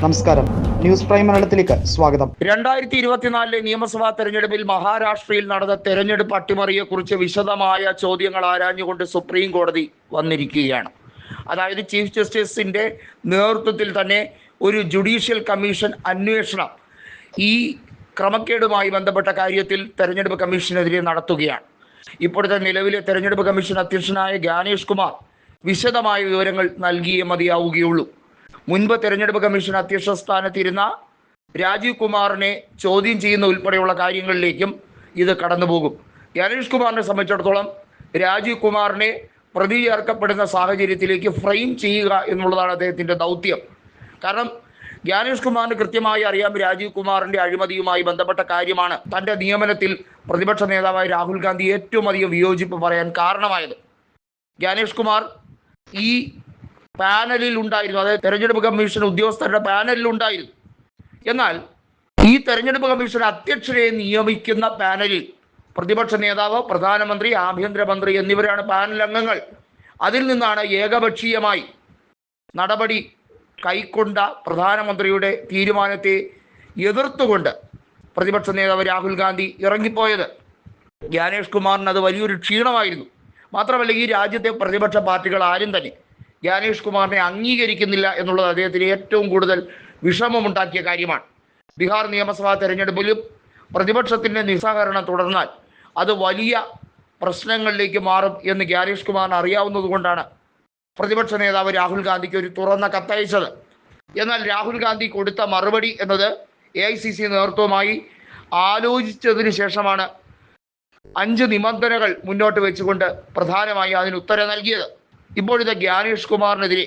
നമസ്കാരം. News prime മലയാളത്തിലേക്ക് സ്വാഗതം. രണ്ടായിരത്തി ഇരുപത്തിനാലിലെ നിയമസഭാ തെരഞ്ഞെടുപ്പിൽ മഹാരാഷ്ട്രയിൽ നടന്ന തെരഞ്ഞെടുപ്പ് അട്ടിമറിയെക്കുറിച്ച് വിശദമായ ചോദ്യങ്ങൾ ആരാഞ്ഞുകൊണ്ട് സുപ്രീം കോടതി വന്നിരിക്കുകയാണ്. അതായത് ചീഫ് ജസ്റ്റിസിന്റെ നേതൃത്വത്തിൽ തന്നെ ഒരു ജുഡീഷ്യൽ കമ്മീഷൻ അന്വേഷണം ഈ ക്രമക്കേടുമായി ബന്ധപ്പെട്ട കാര്യത്തിൽ തെരഞ്ഞെടുപ്പ് കമ്മീഷനെതിരെ നടത്തുകയാണ്. ഇപ്പോഴത്തെ നിലവിലെ തെരഞ്ഞെടുപ്പ് കമ്മീഷൻ അധ്യക്ഷനായ ഗാനേഷ് കുമാർ വിശദമായ വിവരങ്ങൾ നൽകിയേ മതിയാവുകയുള്ളൂ. മുൻപ് തെരഞ്ഞെടുപ്പ് കമ്മീഷൻ അധ്യക്ഷ സ്ഥാനത്തിരുന്ന രാജീവ് കുമാറിനെ ചോദ്യം ചെയ്യുന്ന ഉൾപ്പെടെയുള്ള കാര്യങ്ങളിലേക്കും ഇത് കടന്നുപോകും. ഗണേഷ് കുമാറിനെ സംബന്ധിച്ചിടത്തോളം രാജീവ് കുമാറിനെ പ്രതി ചേർക്കപ്പെടുന്ന സാഹചര്യത്തിലേക്ക് ഫ്രെയിം ചെയ്യുക എന്നുള്ളതാണ് അദ്ദേഹത്തിന്റെ ദൗത്യം. കാരണം ജ്ഞാനേഷ് കുമാറിന് കൃത്യമായി അറിയാം രാജീവ് കുമാറിന്റെ അഴിമതിയുമായി ബന്ധപ്പെട്ട കാര്യമാണ്. തന്റെ നിയമനത്തിൽ പ്രതിപക്ഷ നേതാവായ രാഹുൽ ഗാന്ധി ഏറ്റവും അധികം വിയോജിപ്പ് പറയാൻ കാരണമായത്. ജ്ഞാനേഷ് കുമാർ ഈ പാനലിൽ ഉണ്ടായിരുന്നു. അതായത് തെരഞ്ഞെടുപ്പ് കമ്മീഷൻ ഉദ്യോഗസ്ഥരുടെ പാനലിൽ ഉണ്ടായിരുന്നു. എന്നാൽ ഈ തെരഞ്ഞെടുപ്പ് കമ്മീഷൻ അധ്യക്ഷരെ നിയമിക്കുന്ന പാനലിൽ പ്രതിപക്ഷ നേതാവ് പ്രധാനമന്ത്രി ആഭ്യന്തരമന്ത്രി എന്നിവരാണ് പാനൽ അംഗങ്ങൾ. അതിൽ നിന്നാണ് ഏകപക്ഷീയമായി നടപടി കൈക്കൊണ്ട പ്രധാനമന്ത്രിയുടെ തീരുമാനത്തെ എതിർത്തുകൊണ്ട് പ്രതിപക്ഷ നേതാവ് രാഹുൽ ഗാന്ധി ഇറങ്ങിപ്പോയത്. ജ്ഞാനേഷ് കുമാറിന് അത് വലിയൊരു ക്ഷീണമായിരുന്നു. മാത്രമല്ല ഈ രാജ്യത്തെ പ്രതിപക്ഷ പാർട്ടികൾ ആരും തന്നെ ജ്ഞാനേഷ് കുമാറിനെ അംഗീകരിക്കുന്നില്ല എന്നുള്ളത് അദ്ദേഹത്തിന് ഏറ്റവും കൂടുതൽ വിഷമമുണ്ടാക്കിയ കാര്യമാണ്. ബീഹാർ നിയമസഭാ തെരഞ്ഞെടുപ്പിലും പ്രതിപക്ഷത്തിന്റെ നിസ്സഹകരണം തുടർന്നാൽ അത് വലിയ പ്രശ്നങ്ങളിലേക്ക് മാറും എന്ന് ജ്ഞാനേഷ് കുമാറിന് അറിയാവുന്നതുകൊണ്ടാണ് പ്രതിപക്ഷ നേതാവ് രാഹുൽ ഗാന്ധിക്ക് ഒരു തുറന്ന കത്തയച്ചത്. എന്നാൽ രാഹുൽ ഗാന്ധി കൊടുത്ത മറുപടി എന്നത് എ ഐ സി സി നേതൃത്വവുമായി ആലോചിച്ചതിന് ശേഷമാണ് അഞ്ച് നിബന്ധനകൾ മുന്നോട്ട് വെച്ചുകൊണ്ട് പ്രധാനമായി അതിന് ഉത്തരം നൽകിയത്. ഇപ്പോഴത്തെ ജ്ഞാനേഷ് കുമാറിനെതിരെ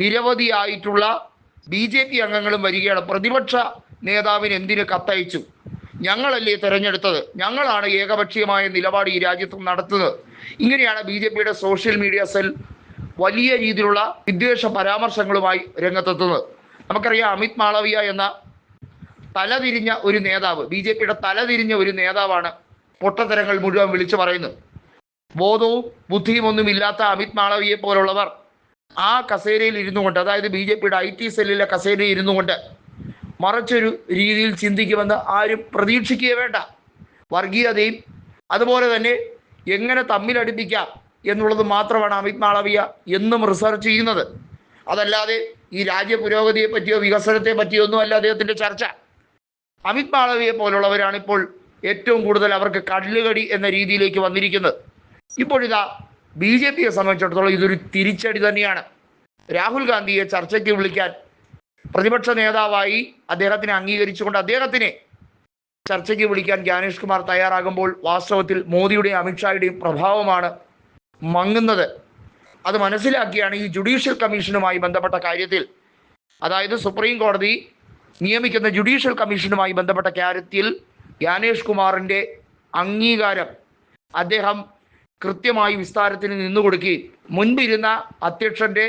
നിരവധിയായിട്ടുള്ള ബി ജെ പി അംഗങ്ങളും വരികയാണ്. പ്രതിപക്ഷ നേതാവിന് എന്തിന് കത്തയച്ചു? ഞങ്ങളല്ലേ തിരഞ്ഞെടുത്തത്? ഞങ്ങളാണ് ഏകപക്ഷീയമായ നിലപാട് ഈ രാജ്യത്ത് നടത്തുന്നത്. ഇങ്ങനെയാണ് ബി ജെ പിയുടെ സോഷ്യൽ മീഡിയ സെൽ വലിയ രീതിയിലുള്ള വിദ്വേഷ പരാമർശങ്ങളുമായി രംഗത്തെത്തുന്നത്. നമുക്കറിയാം അമിത് മാളവിയ എന്ന തലതിരിഞ്ഞ ഒരു നേതാവ് ബി ജെ പിയുടെ തലതിരിഞ്ഞ ഒരു നേതാവാണ് പൊട്ടത്തരങ്ങൾ മുഴുവൻ വിളിച്ചു പറയുന്നത്. ബോധവും ബുദ്ധിയും ഒന്നും ഇല്ലാത്ത അമിത് മാളവിയെ പോലുള്ളവർ ആ കസേരയിൽ ഇരുന്നു കൊണ്ട് അതായത് ബി ജെ പിയുടെ ഐ ടി സെല്ലിലെ കസേരയിൽ ഇരുന്നു കൊണ്ട് മറിച്ചൊരു രീതിയിൽ ചിന്തിക്കുമെന്ന് ആരും പ്രതീക്ഷിക്കുക വേണ്ട. വർഗീയതയും അതുപോലെ തന്നെ എങ്ങനെ തമ്മിലടിപ്പിക്കാം എന്നുള്ളത് മാത്രമാണ് അമിത് മാളവിയ എന്നും റിസർച്ച് ചെയ്യുന്നത്. അതല്ലാതെ ഈ രാജ്യ പുരോഗതിയെ പറ്റിയോ വികസനത്തെ പറ്റിയോ ഒന്നും അല്ല അദ്ദേഹത്തിന്റെ ചർച്ച. അമിത് മാളവിയെ പോലുള്ളവരാണ് ഇപ്പോൾ ഏറ്റവും കൂടുതൽ അവർക്ക് കടലുകടി എന്ന രീതിയിലേക്ക് വന്നിരിക്കുന്നത്. ഇപ്പോഴിതാ ബി ജെ പിയെ സംബന്ധിച്ചിടത്തോളം ഇതൊരു തിരിച്ചടി തന്നെയാണ്. രാഹുൽ ഗാന്ധിയെ ചർച്ചയ്ക്ക് വിളിക്കാൻ പ്രതിപക്ഷ നേതാവായി അദ്ദേഹത്തിനെ അംഗീകരിച്ചുകൊണ്ട് അദ്ദേഹത്തിനെ ചർച്ചയ്ക്ക് വിളിക്കാൻ ജ്ഞാനേഷ് കുമാർ തയ്യാറാകുമ്പോൾ വാസ്തവത്തിൽ മോദിയുടെയും അമിത്ഷായുടെയും പ്രഭാവമാണ് മങ്ങുന്നത്. അത് മനസ്സിലാക്കിയാണ് ഈ ജുഡീഷ്യൽ കമ്മീഷനുമായി ബന്ധപ്പെട്ട കാര്യത്തിൽ. അതായത് സുപ്രീം കോടതി നിയമിക്കുന്ന ജുഡീഷ്യൽ കമ്മീഷനുമായി ബന്ധപ്പെട്ട കാര്യത്തിൽ ജ്ഞാനേഷ് കുമാറിന്റെ അംഗീകാരം അദ്ദേഹം കൃത്യമായി വിസ്താരത്തിന് നിന്നുകൊടുക്കുകയും മുൻപിരുന്ന അധ്യക്ഷന്റെ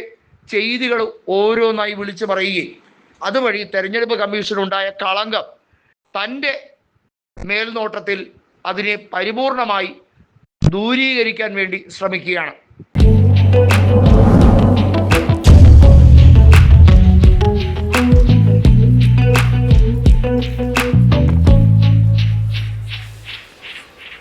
ചെയ്തികൾ ഓരോന്നായി വിളിച്ചു പറയുകയും അതുവഴി തെരഞ്ഞെടുപ്പ് കമ്മീഷനുണ്ടായ കളങ്കം തന്റെ മേൽനോട്ടത്തിൽ അതിനെ പരിപൂർണമായി ദൂരീകരിക്കാൻ വേണ്ടി ശ്രമിക്കുകയാണ്.